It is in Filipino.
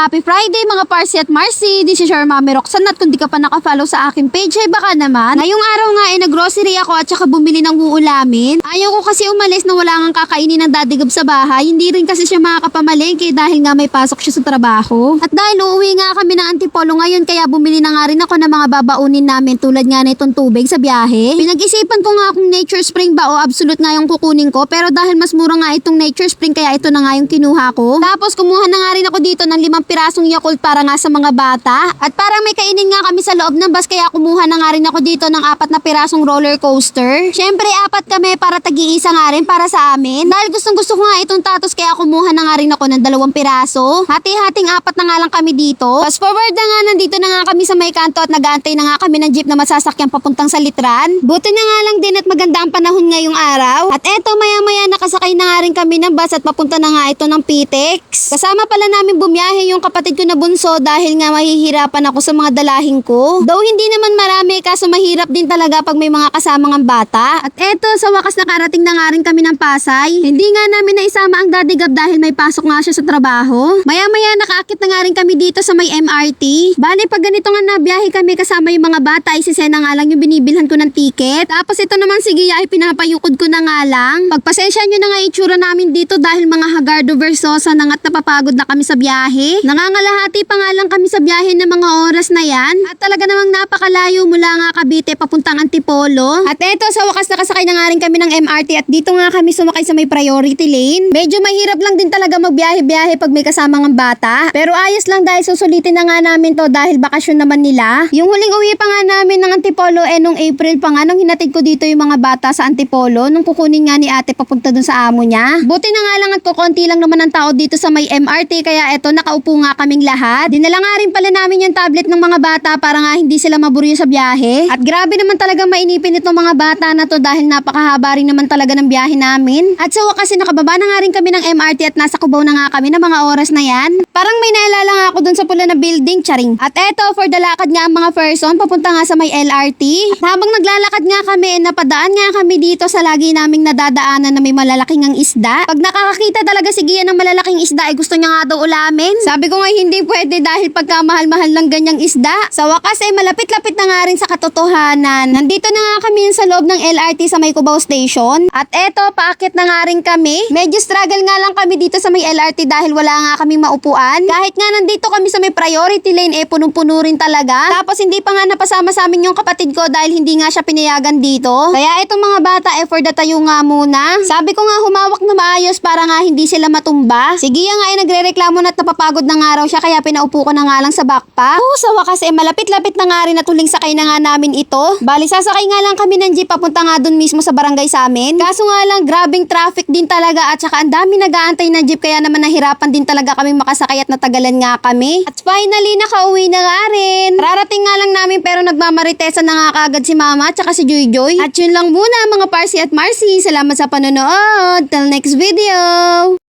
Happy Friday mga Parsi at Marcy! This is your Mami Roxanne at kung di ka pa nakafollow sa aking page ay baka naman. Ngayong araw nga ay naggrocery ako at saka bumili ng uulamin. Ayaw ko kasi umalis na wala ngang kakainin ng dadigab sa bahay. Hindi rin kasi siya makakapamalengke dahil nga may pasok siya sa trabaho. At dahil uuwi nga kami ng Antipolo ngayon kaya bumili na nga rin ako ng mga babaunin namin tulad nga na itong tubig sa biyahe. Pinag-isipan ko nga kung Nature Spring ba o Absolute nga yung kukunin ko pero dahil mas mura nga itong Nature Spring kaya ito na nga yung kinuha ko. Tapos kumuha na nga rin ako dito ng limang pirasong Yakult para nga sa mga bata. At parang may kainin nga kami sa loob ng bus kaya kumuha na nga rin ako dito ng apat na pirasong roller coaster. Syempre apat kami para tagi-isa nga rin para sa amin. Dahil gustong gusto ko nga itong tatos kaya kumuha na nga rin ako ng dalawang piraso. Hati-hating apat na nga lang kami dito. Fast forward na nga nandito na nga kami sa may kanto at nag-aantay na nga kami ng jeep na masasakyan papuntang sa litran. Buti na nga lang din at maganda ang panahon ngayong araw. At eto maya-maya nakasakay na nga rin kami ng bus at papunta na nga ito ng Pitex. Kasama pala namin bumiyahe yung kapatid ko na bunso dahil nga mahihirapan ako sa mga dalahin ko. Though hindi naman marami kaso mahirap din talaga pag may mga kasamang ang bata. At eto sa wakas nakarating na nga rin kami ng Pasay. Hindi nga namin naisama ang daddy Gab dahil may pasok nga siya sa trabaho. Maya-maya nakaakit na nga rin kami dito sa may MRT. Bali pag ganito nga nabiyahe kami kasama yung mga bata ay si Sena nga lang yung binibilhan ko ng ticket. Tapos ito naman si Gia ay pinapayukod ko na nga lang. Pagpasensya nyo na nga itsura namin dito dahil mga Hagardo Versosa na nga't napapagod na kami sa biyahe. Nangangalahati pa nga lang kami sa biyahe ng mga oras na yan. At talaga namang napakalayo mula nga Cavite papuntang Antipolo. At eto sa wakas nakasakay na nga rin kami ng MRT at dito nga kami sumakay sa may priority lane. Medyo mahirap lang din talaga magbiyahe-biyahe pag may kasama ng bata. Pero ayos lang dahil susulitin na nga namin to dahil bakasyon naman nila. Yung huling uwi pa nga namin ng Antipolo eh nung April pa nga nung hinatid ko dito yung mga bata sa Antipolo nung kukunin nga ni ate papunta dun sa amo niya. Buti na nga lang at kukonti lang naman ang tao dito sa may MRT kaya eto nakaupo nga kaming lahat. Dinala nga rin pala namin yung tablet ng mga bata para nga hindi sila maburyo sa biyahe. At grabe naman talaga mainipin itong mga bata na to dahil napakahaba rin naman talaga ng biyahe namin. At sa wakas eh, nakababa na nga rin kami ng MRT at nasa Cubao na nga kami ng mga oras na yan. Parang may naalala nga ako dun sa pula na building, charing. At eto, for the lakad nga ang mga person, papunta nga sa may LRT. At habang naglalakad nga kami, napadaan nga kami dito sa lagi naming nadadaanan na may malalaking ang isda. Pag nakakakita talaga si Gia ng malalaking isda, ay gusto niya nga daw ulamin. Sabi ko nga hindi pwede dahil pagka mahal-mahal lang ganyang isda. Sa wakas ay malapit-lapit na nga rin sa katotohanan. Nandito na nga kami sa loob ng LRT sa may Cubao Station. At eto, paakit na nga rin kami. Medyo struggle nga lang kami dito sa may LRT dahil wala nga kaming maupuan. Kahit nga nandito kami sa may priority lane, eh punong-puno rin talaga. Tapos hindi pa nga napasama sa amin yung kapatid ko dahil hindi nga siya pinayagan dito. Kaya itong mga bata, eh for the tayo nga muna. Sabi ko nga humawak na maayos para nga hindi sila matumba. Sige nga ay nagre-reklamo na at napapagod na nga raw siya kaya pinaupo ko na nga lang sa backpack. Oo, sa wakas eh malapit-lapit na nga rin at huling sakay na nga namin ito. Bali sasakay nga lang kami ng jeep papunta nga dun mismo sa barangay sa amin. Kaso nga lang grabing traffic din talaga at saka ang dami nag-aantay ng jeep kaya naman nahirapan din talaga kaming makasakay at natagalan nga kami. At finally nakauwi na nga rin. Rarating nga lang namin pero nagmamaritesan na nga kagad si mama at saka si Joy Joy. At yun lang muna mga Parsi at Marcy. Salamat sa panonood. Till next video!